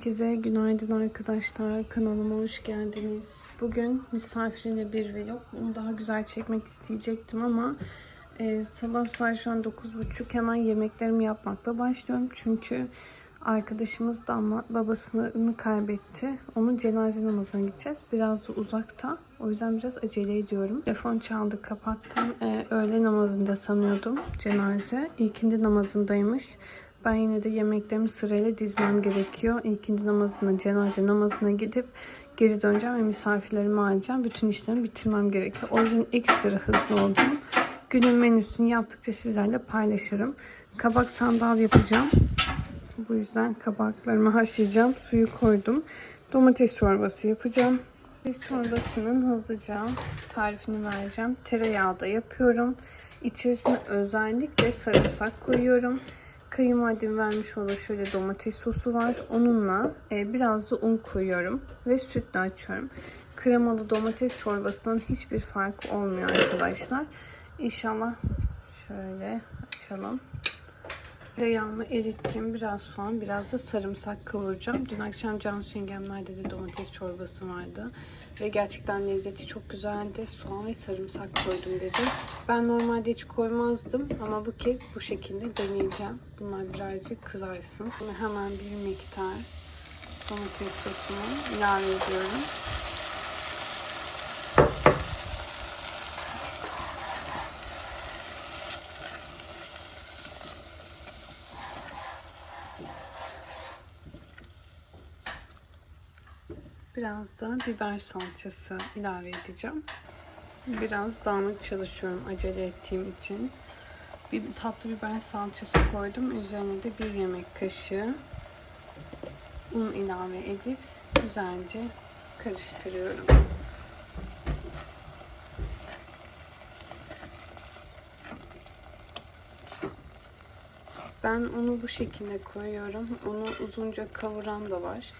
Herkese günaydın arkadaşlar. Kanalıma hoş geldiniz. Bugün misafirine bir vlog. Onu daha güzel çekmek isteyecektim ama e, sabah saat şu an 9.30 hemen yemeklerimi yapmakla başlıyorum. Çünkü arkadaşımız Damla babasını kaybetti. Onun cenaze namazına gideceğiz. Biraz da uzakta. O yüzden biraz acele ediyorum. Telefon çaldı kapattım. E, öğle namazında sanıyordum cenaze. İlkindi namazındaymış. Ben yine de yemeklerimi sırayla dizmem gerekiyor. İlkindi namazına, cenaze namazına gidip geri döneceğim ve misafirlerimi alacağım. Bütün işlerimi bitirmem gerekiyor. O yüzden ekstra hızlı oldum. Günün menüsünü yaptıkça sizlerle paylaşırım. Kabak sandal yapacağım. Bu yüzden kabaklarımı haşlayacağım. Suyu koydum. Domates çorbası yapacağım. Domates çorbasının hızlıca tarifini vereceğim. Tereyağı da yapıyorum. İçerisine özellikle sarımsak koyuyorum. Kayınvalidem vermiş olan şöyle domates sosu var. Onunla e, biraz da un koyuyorum ve sütle açıyorum. Kremalı domates çorbasından hiçbir farkı olmuyor arkadaşlar. İnşallah şöyle açalım. Tereyağımı erittim. Biraz soğan, biraz da sarımsak kavuracağım. Dün akşam Cansu yengemlerde de domates çorbası vardı. Ve gerçekten lezzeti çok güzeldi. Soğan ve sarımsak koydum dedi. Ben normalde hiç koymazdım ama bu kez bu şekilde deneyeceğim. Bunlar birazcık kızarsın. Şimdi hemen bir miktar domates sosumu ilave ediyorum. Biraz da biber salçası ilave edeceğim. Biraz dağınık çalışıyorum acele ettiğim için. Bir tatlı biber salçası koydum. Üzerine de bir yemek kaşığı un ilave edip güzelce karıştırıyorum. Ben onu bu şekilde koyuyorum. Onu uzunca kavuran da var.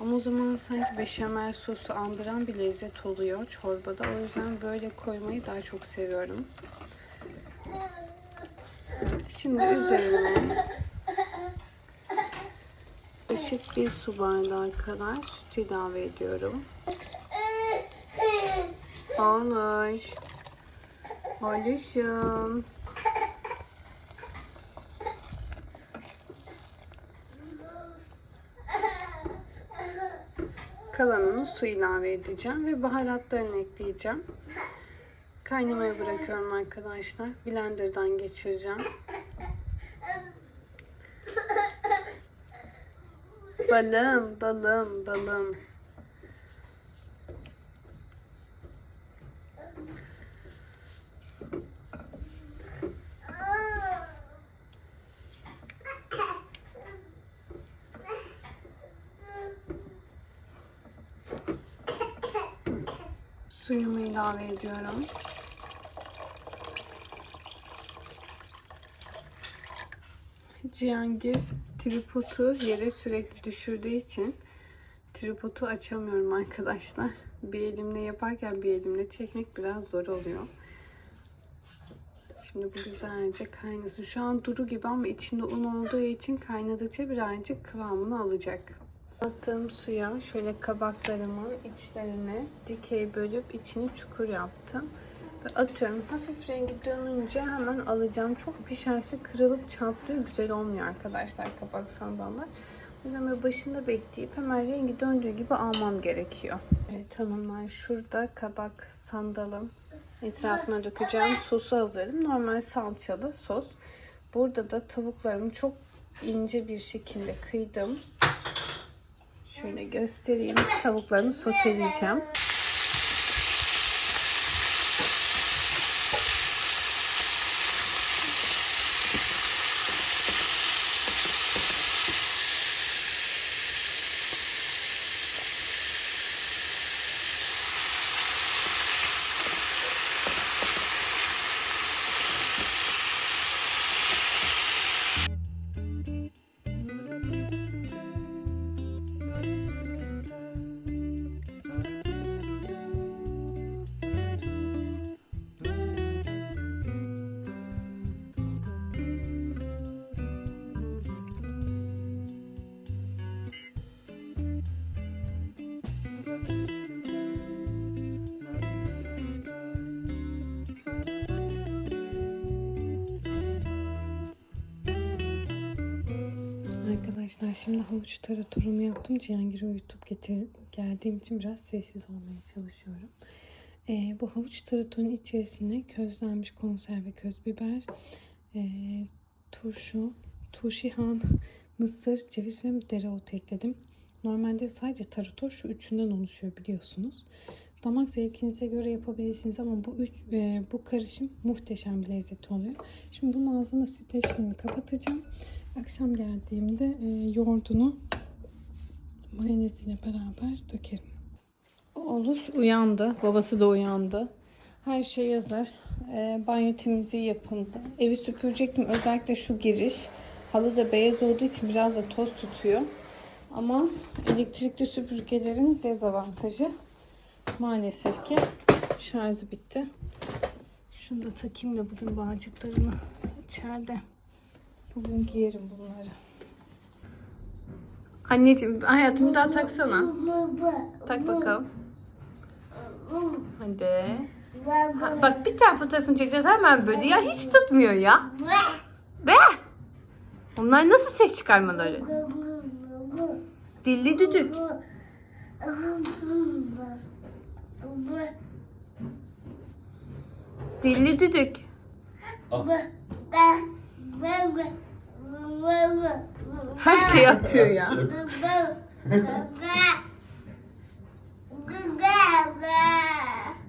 Ama o zaman sanki beşamel sosu andıran bir lezzet oluyor çorbada. O yüzden böyle koymayı daha çok seviyorum. Şimdi üzerine eşit bir su bardağı kadar süt ilave ediyorum. Onuş. Oluşum. Su ilave edeceğim ve baharatlarını ekleyeceğim. Kaynamaya bırakıyorum arkadaşlar. Blender'dan geçireceğim. Balım, balım, balım. Suyumu ilave ediyorum. Cihangir tripodu yere sürekli düşürdüğü için tripodu açamıyorum arkadaşlar. Bir elimle yaparken bir elimle çekmek biraz zor oluyor. Şimdi bu güzelce kaynasın. Şu an duru gibi ama içinde un olduğu için kaynadıkça birazcık kıvamını alacak. Attığım suya şöyle kabaklarımı içlerine dikey bölüp içini çukur yaptım. Ve atıyorum. Hafif rengi dönünce hemen alacağım. Çok pişerse kırılıp çatlıyor. Güzel olmuyor arkadaşlar kabak sandallar. O yüzden böyle başında bekleyip hemen rengi döndüğü gibi almam gerekiyor. Evet hanımlar şurada kabak sandalım etrafına dökeceğim sosu hazırladım. Normal salçalı sos. Burada da tavuklarımı çok ince bir şekilde kıydım. Şöyle göstereyim. Tavuklarımı soteleyeceğim. Arkadaşlar şimdi havuç taratorumu yaptım. Cihangir'i uyutup getir geldiğim için biraz sessiz olmaya çalışıyorum. Ee, bu havuç taratorun içerisine közlenmiş konserve köz biber, ee, turşu, turşihan, mısır, ceviz ve dereotu ekledim. Normalde sadece tarator şu üçünden oluşuyor biliyorsunuz. Damak zevkinize göre yapabilirsiniz ama bu üç, e, bu karışım muhteşem bir lezzet oluyor. Şimdi bunun ağzına streç filmi kapatacağım. Akşam geldiğimde e, yoğurdunu mayonesiyle beraber dökerim. Olur uyandı. Babası da uyandı. Her şey hazır. E, banyo temizliği yapıldı. Evi süpürecektim. Özellikle şu giriş. Halı da beyaz olduğu için biraz da toz tutuyor. Ama elektrikli süpürgelerin dezavantajı maalesef ki şarjı bitti. Şunu da takayım da bugün bağcıklarını içeride. Bugün giyerim bunları. Anneciğim hayatım daha taksana. Tak bakalım. Hadi. Ha, bak bir tane fotoğrafını çekeceğiz hemen böyle. Ya hiç tutmuyor ya. Be! Onlar nasıl ses çıkarmaları? Dilli düdük. Dilli düdük. Her şey atıyor ya.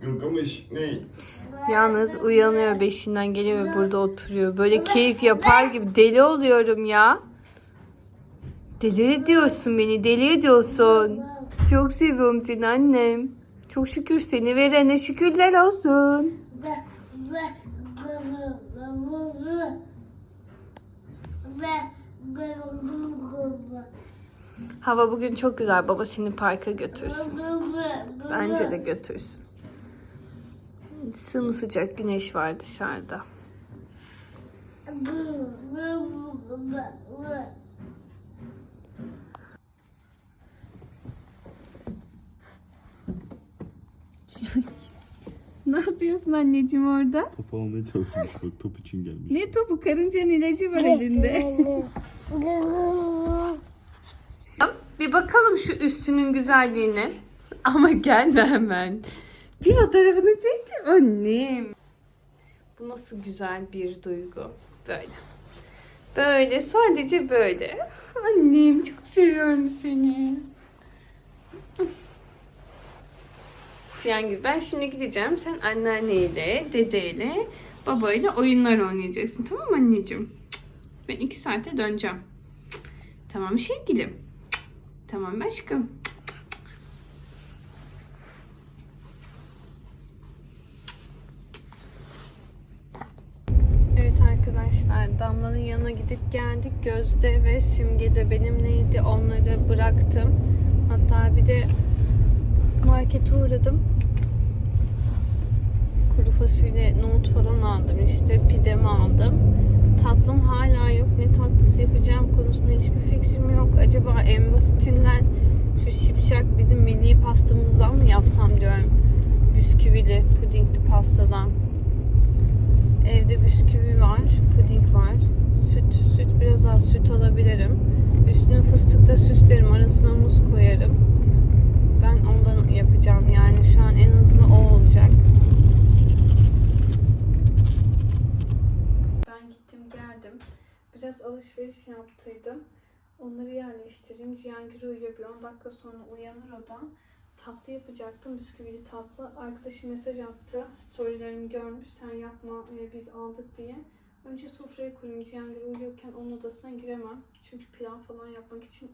Gılgamış ne? Yalnız uyanıyor beşinden geliyor ve burada oturuyor. Böyle keyif yapar gibi deli oluyorum ya. Deli ediyorsun beni, deli ediyorsun. Çok seviyorum seni annem. Çok şükür seni verene şükürler olsun. Hava bugün çok güzel. Baba seni parka götürsün. Bence de götürsün. Sımsıcak güneş var dışarıda. ne yapıyorsun anneciğim orada? Top almaya çalışmış bak top için gelmiş. Ne topu? Karıncanın ilacı var elinde. Bir bakalım şu üstünün güzelliğine. Ama gelme hemen. Bir fotoğrafını çektim annem. Bu nasıl güzel bir duygu. Böyle. Böyle sadece böyle. Annem çok seviyorum seni. Cihangir ben şimdi gideceğim. Sen anneanneyle, dedeyle, babayla oyunlar oynayacaksın. Tamam mı anneciğim? Ben iki saate döneceğim. Tamam sevgilim. Tamam aşkım. Evet arkadaşlar Damla'nın yanına gidip geldik. Gözde ve Simge de benimleydi. Onları bıraktım. Hatta bir de markete uğradım. Fasulye, nohut falan aldım işte. Pidemi aldım. Tatlım hala yok. Ne tatlısı yapacağım konusunda hiçbir fikrim yok. Acaba en basitinden şu şipşak bizim milli pastamızdan mı yapsam diyorum. Bisküvili, pudingli pastadan. Evde bisküvi var, puding var. Süt, süt biraz az süt alabilirim. Üstüne fıstık da süslerim, arasına muz koyarım. Ben ondan yapacağım yani şu an en hızlı o olacak. Ben gittim geldim. Biraz alışveriş yaptıydım. Onları yerleştireyim. Cihangir uyuyor. Bir 10 dakika sonra uyanır o da. Tatlı yapacaktım. Bisküvili tatlı. Arkadaşım mesaj attı. Storylerimi görmüş. Sen yapma e, biz aldık diye. Önce sofraya kurayım. Cihangir uyuyorken onun odasına giremem. Çünkü pilav falan yapmak için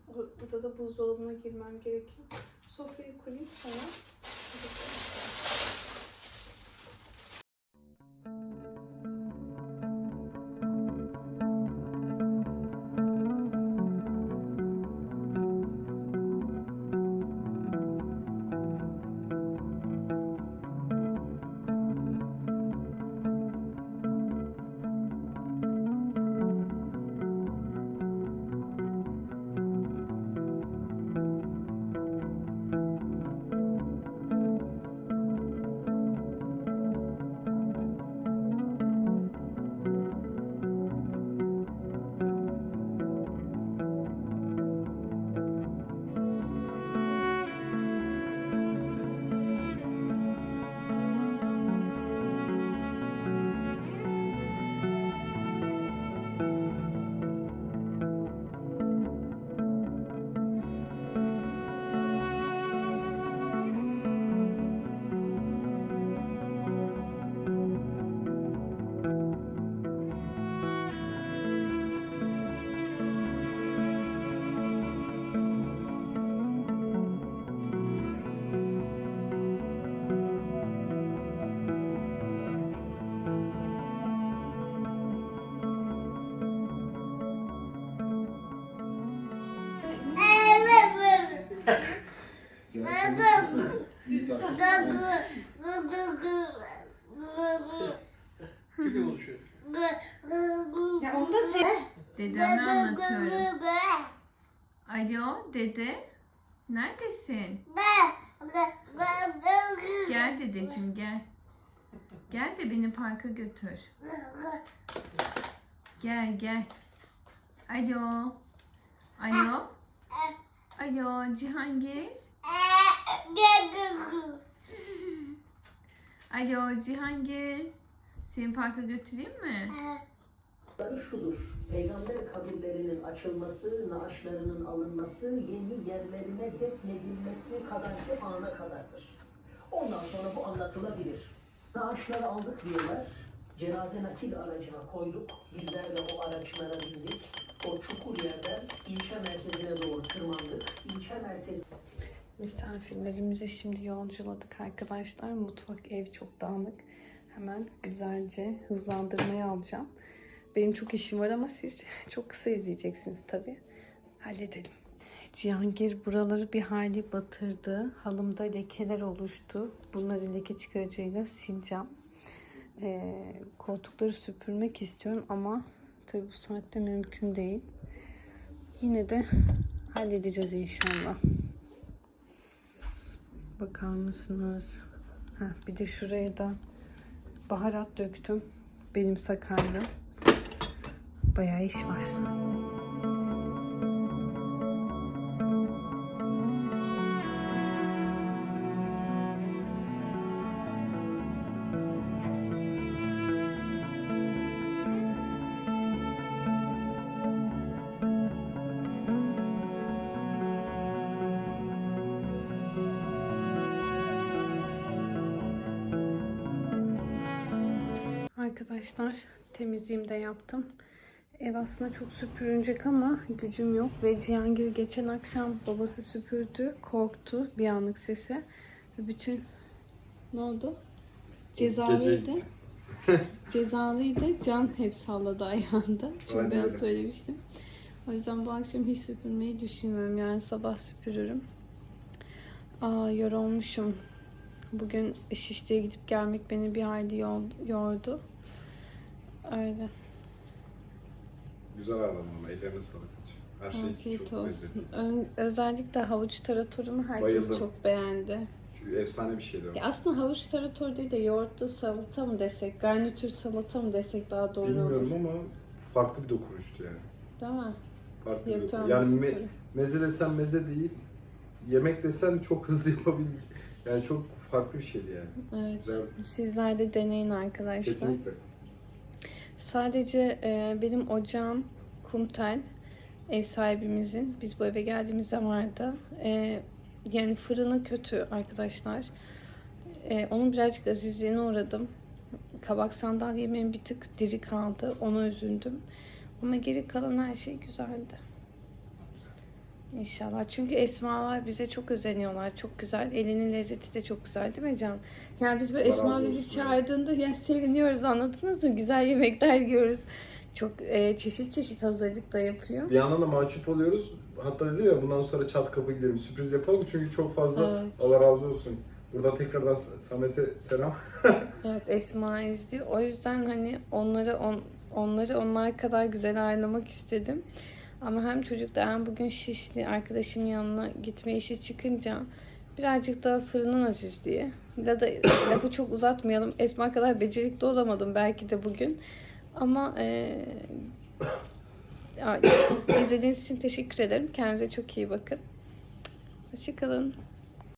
odada buzdolabına girmem gerekiyor. Sofrayı kurayım sonra. Kimle. Alo dede. Neredesin? Gel dedeciğim gel. Gel de beni parka götür. Gel gel. Alo. Alo. Alo Cihangir. Alo Cihangir. Seni parka götüreyim mi? şudur. Peygamber kabirlerinin açılması, naaşlarının alınması, yeni yerlerine defnedilmesi kadarki ana kadardır. Ondan sonra bu anlatılabilir. Naaşları aldık diyorlar. Cenaze nakil aracına koyduk. Bizler de o araçlara bindik. Misafirlerimizi şimdi yolculadık arkadaşlar. Mutfak ev çok dağınık. Hemen güzelce hızlandırmaya alacağım. Benim çok işim var ama siz çok kısa izleyeceksiniz tabii. Halledelim. Cihangir buraları bir hali batırdı. Halımda lekeler oluştu. Bunları leke çıkarıcıyla sileceğim. Ee, koltukları süpürmek istiyorum ama tabii bu saatte mümkün değil. Yine de halledeceğiz inşallah. Bakar mısınız? Heh, bir de şuraya da baharat döktüm. Benim sakarlığım. Bayağı iş var. Arkadaşlar temizliğimi de yaptım. Ev aslında çok süpürünecek ama gücüm yok ve Cihangir geçen akşam babası süpürdü. Korktu bir anlık sese. Ve bütün ne oldu? Cezalıydı. Cezalıydı. Can hep salladı ayağında. Çünkü Aynen ben öyle. söylemiştim. O yüzden bu akşam hiç süpürmeyi düşünmüyorum. Yani sabah süpürürüm. Aa yorulmuşum. Bugün Şişli'ye gidip gelmek beni bir hayli yordu. Öyle. Güzel ağırladın ama ellerine sağlık. Her şey Afiyet çok olsun. lezzetli. Ön- özellikle havuç taratorumu herkes Bayıldım. çok beğendi. Çünkü efsane bir şeydi o. Ya aslında havuç tarator değil de yoğurtlu salata mı desek, garnitür salata mı desek daha doğru Bilmiyorum olur. ama farklı bir dokunuştu yani. Değil mi? Farklı bir Yapıyorum. Yani me- süpürü. meze desen meze değil. Yemek desen çok hızlı yapabil. Yani çok farklı bir şeydi yani. Evet. Güzel. Sizler de deneyin arkadaşlar. Kesinlikle. Sadece e, benim ocağım kumtel ev sahibimizin. Biz bu eve geldiğimizde vardı. E, yani fırını kötü arkadaşlar. E, onun birazcık azizliğine uğradım. Kabak sandal yemeğim bir tık diri kaldı. Ona üzüldüm. Ama geri kalan her şey güzeldi. İnşallah. Çünkü Esmalar bize çok özeniyorlar. Çok güzel. Elinin lezzeti de çok güzel değil mi Can? Yani biz böyle Esma bizi çağırdığında ya seviniyoruz anladınız mı? Güzel yemekler yiyoruz. Çok e, çeşit çeşit hazırlık da yapıyor. Bir yandan da mahcup oluyoruz. Hatta dedi ya bundan sonra çat kapı gidelim sürpriz yapalım çünkü çok fazla Evet. Allah razı olsun. Burada tekrardan Samet'e selam. Evet Esma izliyor. O yüzden hani onları on, onları onlar kadar güzel ağırlamak istedim. Ama hem çocuklar hem bugün Şişli arkadaşımın yanına gitme işi çıkınca birazcık daha fırının azizliği. Ya da lafı çok uzatmayalım. Esma kadar becerikli olamadım belki de bugün. Ama ya, izlediğiniz için teşekkür ederim. Kendinize çok iyi bakın. Hoşçakalın.